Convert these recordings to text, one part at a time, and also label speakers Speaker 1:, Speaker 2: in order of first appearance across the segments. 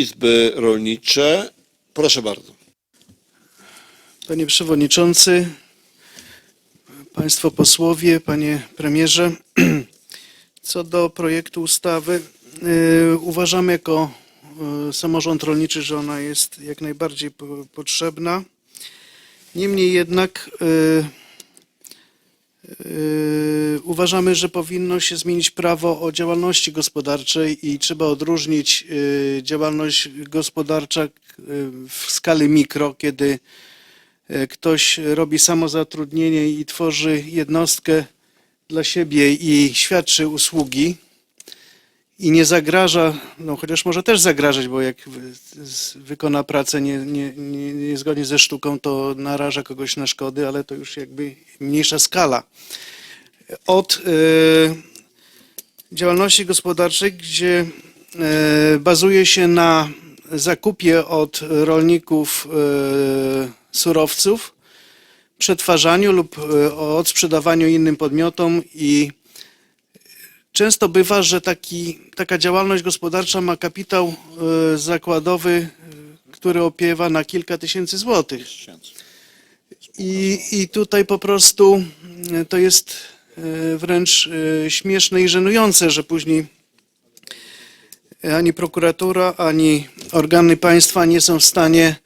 Speaker 1: Izby Rolnicze. Proszę bardzo.
Speaker 2: Panie Przewodniczący, Państwo Posłowie, Panie Premierze, co do projektu ustawy, y, uważamy jako y, samorząd rolniczy, że ona jest jak najbardziej po- potrzebna. Niemniej jednak y, uważamy, że powinno się zmienić prawo o działalności gospodarczej i trzeba odróżnić y, działalność gospodarcza y, w skali mikro, kiedy ktoś robi samozatrudnienie i tworzy jednostkę dla siebie i świadczy usługi i nie zagraża, no chociaż może też zagrażać, bo jak wykona pracę nie, nie, nie, niezgodnie ze sztuką, to naraża kogoś na szkody, ale to już jakby mniejsza skala. Od e, działalności gospodarczej, gdzie e, bazuje się na zakupie od rolników e, surowców, przetwarzaniu lub e, odsprzedawaniu innym podmiotom i często bywa, że taki, taka działalność gospodarcza ma kapitał e, zakładowy, e, który opiewa na kilka tysięcy złotych. I, I tutaj po prostu e, to jest wręcz śmieszne i żenujące, że później ani prokuratura, ani organy państwa nie są w stanie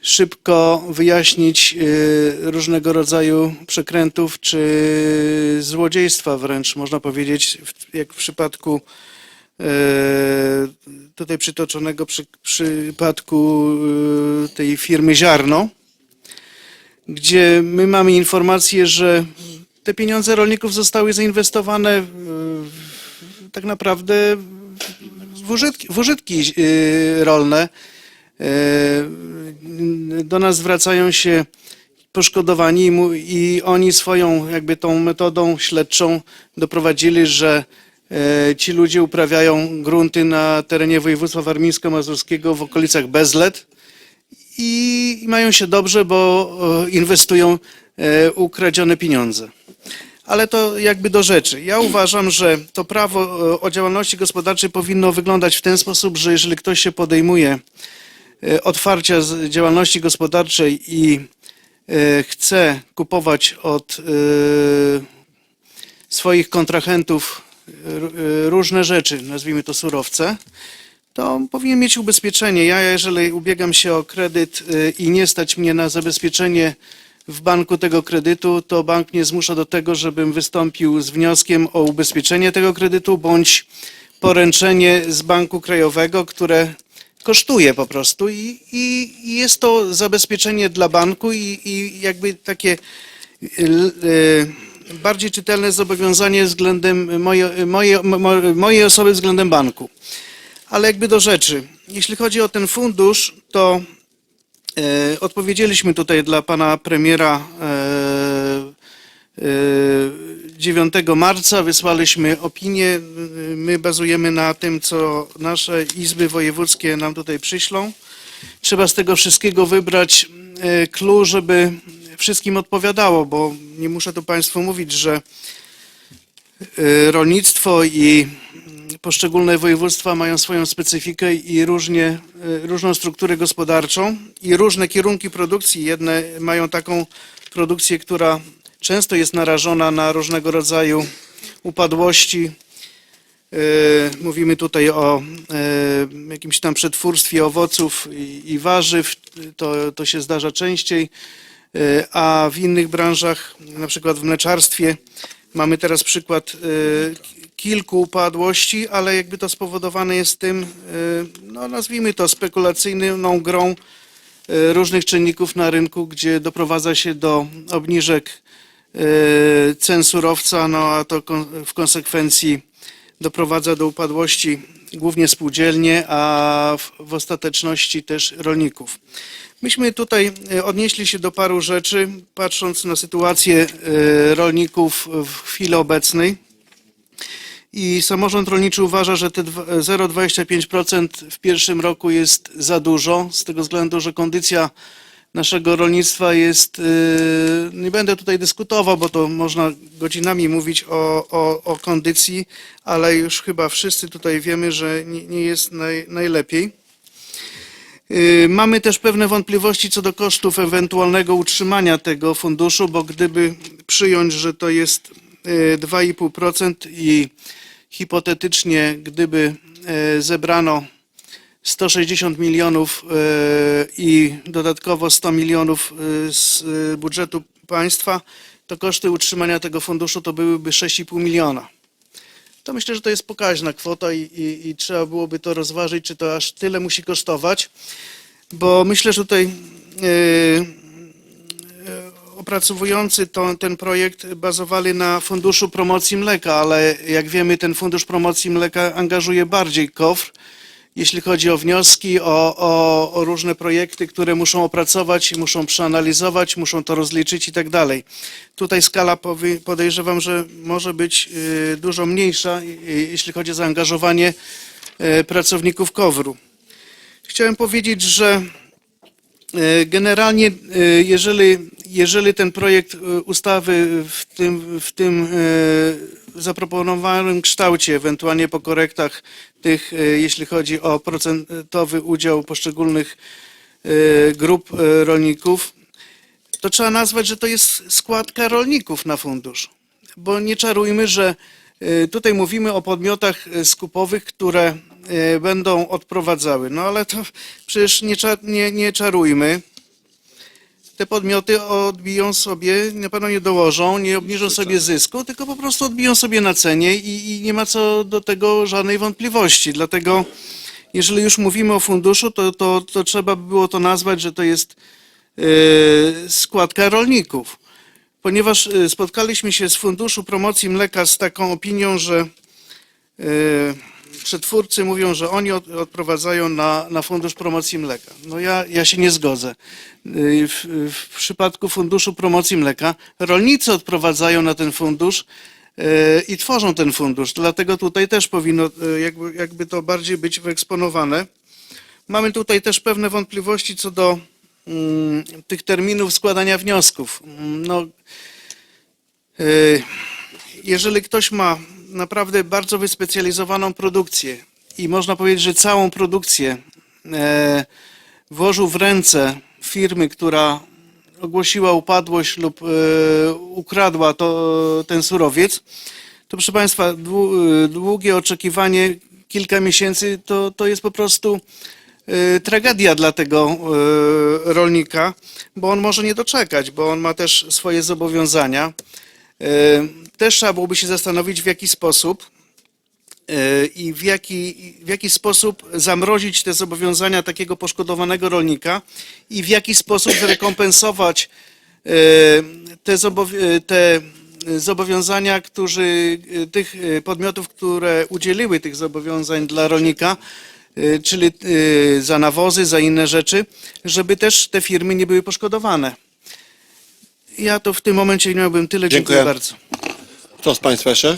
Speaker 2: szybko wyjaśnić e, różnego rodzaju przekrętów czy złodziejstwa wręcz, można powiedzieć, jak w przypadku e, tutaj przytoczonego przy, przypadku e, tej firmy Ziarno, gdzie my mamy informację, że te pieniądze rolników zostały zainwestowane tak naprawdę w użytki, w użytki rolne. E, Do nas zwracają się poszkodowani i oni swoją jakby tą metodą śledczą doprowadzili, że e, ci ludzie uprawiają grunty na terenie województwa warmińsko-mazurskiego w okolicach Bezlet i mają się dobrze, bo e, inwestują ukradzione pieniądze. Ale to jakby do rzeczy. Ja uważam, że to prawo o działalności gospodarczej powinno wyglądać w ten sposób, że jeżeli ktoś się podejmuje otwarcia z działalności gospodarczej i e, chce kupować od e, swoich kontrahentów e, różne rzeczy, nazwijmy to surowce, to powinien mieć ubezpieczenie. Ja, jeżeli ubiegam się o kredyt i nie stać mnie na zabezpieczenie w banku tego kredytu, to bank mnie zmusza do tego, żebym wystąpił z wnioskiem o ubezpieczenie tego kredytu bądź poręczenie z banku krajowego, które kosztuje po prostu i, i jest to zabezpieczenie dla banku i, i jakby takie y, y, bardziej czytelne zobowiązanie względem moje, moje, mo- mojej osoby względem banku. Ale jakby do rzeczy. Jeśli chodzi o ten fundusz, to e, odpowiedzieliśmy tutaj dla pana premiera e, e, 9 marca, wysłaliśmy opinię. E, My bazujemy na tym, co nasze izby wojewódzkie nam tutaj przyślą. Trzeba z tego wszystkiego wybrać e, clue, żeby wszystkim odpowiadało, bo nie muszę tu państwu mówić, że e, rolnictwo i poszczególne województwa mają swoją specyfikę i różnie, e, różną strukturę gospodarczą i różne kierunki produkcji. Jedne mają taką produkcję, która często jest narażona na różnego rodzaju upadłości. E, Mówimy tutaj o e, jakimś tam przetwórstwie owoców i, warzyw. To, to się zdarza częściej. E, A w innych branżach, na przykład w mleczarstwie, mamy teraz przykład kilku upadłości, ale jakby to spowodowane jest tym, no nazwijmy to spekulacyjną grą różnych czynników na rynku, gdzie doprowadza się do obniżek e, cen surowca, no a to w konsekwencji doprowadza do upadłości głównie spółdzielnie, a w, ostateczności też rolników. Myśmy tutaj e, odnieśli się do paru rzeczy, patrząc na sytuację e, rolników w chwili obecnej. I samorząd rolniczy uważa, że te dwa- 0,25% w pierwszym roku jest za dużo, z tego względu, że kondycja naszego rolnictwa jest, yy, nie będę tutaj dyskutował, bo to można godzinami mówić o, o, o kondycji, ale już chyba wszyscy tutaj wiemy, że nie, nie jest naj, najlepiej. Y, Mamy też pewne wątpliwości co do kosztów ewentualnego utrzymania tego funduszu, bo gdyby przyjąć, że to jest y, 2,5% i hipotetycznie gdyby zebrano 160 milionów e, i dodatkowo 100 milionów e, z e, budżetu państwa, to koszty utrzymania tego funduszu to byłyby 6,5 miliona. To myślę, że to jest pokaźna kwota i, i, i trzeba byłoby to rozważyć, czy to aż tyle musi kosztować, bo myślę, że tutaj opracowujący to, ten projekt bazowali na Funduszu Promocji Mleka, ale jak wiemy ten Fundusz Promocji Mleka angażuje bardziej KOWR, jeśli chodzi o wnioski, o, o, o różne projekty, które muszą opracować, muszą przeanalizować, muszą to rozliczyć i tak dalej. Tutaj skala podejrzewam, że może być y, dużo mniejsza, y, y, jeśli chodzi o zaangażowanie y, pracowników KOWR-u. Chciałem powiedzieć, że E, Generalnie, jeżeli, jeżeli ten projekt e, ustawy w tym, w tym e, zaproponowanym kształcie, ewentualnie po korektach tych, e, jeśli chodzi o procentowy udział poszczególnych grup rolników, to trzeba nazwać, że to jest składka rolników na fundusz. Bo nie czarujmy, że tutaj mówimy o podmiotach skupowych, które będą odprowadzały. No ale to przecież nie, nie, nie czarujmy. Te podmioty odbiją sobie, na pewno nie dołożą, nie obniżą sobie zysku, tylko po prostu odbiją sobie na cenie i, i nie ma co do tego żadnej wątpliwości. Dlatego jeżeli już mówimy o funduszu, to, to, to trzeba by było to nazwać, że to jest e, składka rolników. Ponieważ e, spotkaliśmy się z Funduszu Promocji Mleka z taką opinią, że e, przetwórcy mówią, że oni od, odprowadzają na, na Fundusz Promocji Mleka. No ja, ja się nie zgodzę. E, W, w przypadku Funduszu Promocji Mleka rolnicy odprowadzają na ten fundusz e, i tworzą ten fundusz. Dlatego tutaj też powinno e, jakby, jakby to bardziej być wyeksponowane. Mamy tutaj też pewne wątpliwości co do mm, tych terminów składania wniosków. Mm, No, e, jeżeli ktoś ma naprawdę bardzo wyspecjalizowaną produkcję i można powiedzieć, że całą produkcję e, włożył w ręce firmy, która ogłosiła upadłość lub e, ukradła to, ten surowiec, to proszę Państwa, e, długie oczekiwanie, kilka miesięcy, to, to jest po prostu tragedia dla tego rolnika, bo on może nie doczekać, bo on ma też swoje zobowiązania. Też trzeba byłoby się zastanowić, w jaki sposób e, i w jaki, w jaki sposób zamrozić te zobowiązania takiego poszkodowanego rolnika i w jaki sposób zrekompensować e, te, e, te zobowiązania, którzy, tych podmiotów, które udzieliły tych zobowiązań dla rolnika, czyli za nawozy, za inne rzeczy, żeby też te firmy nie były poszkodowane. Ja to w tym momencie miałbym tyle. Dziękuję,
Speaker 1: Dziękuję.
Speaker 2: bardzo.
Speaker 1: Kto z Państwa jeszcze?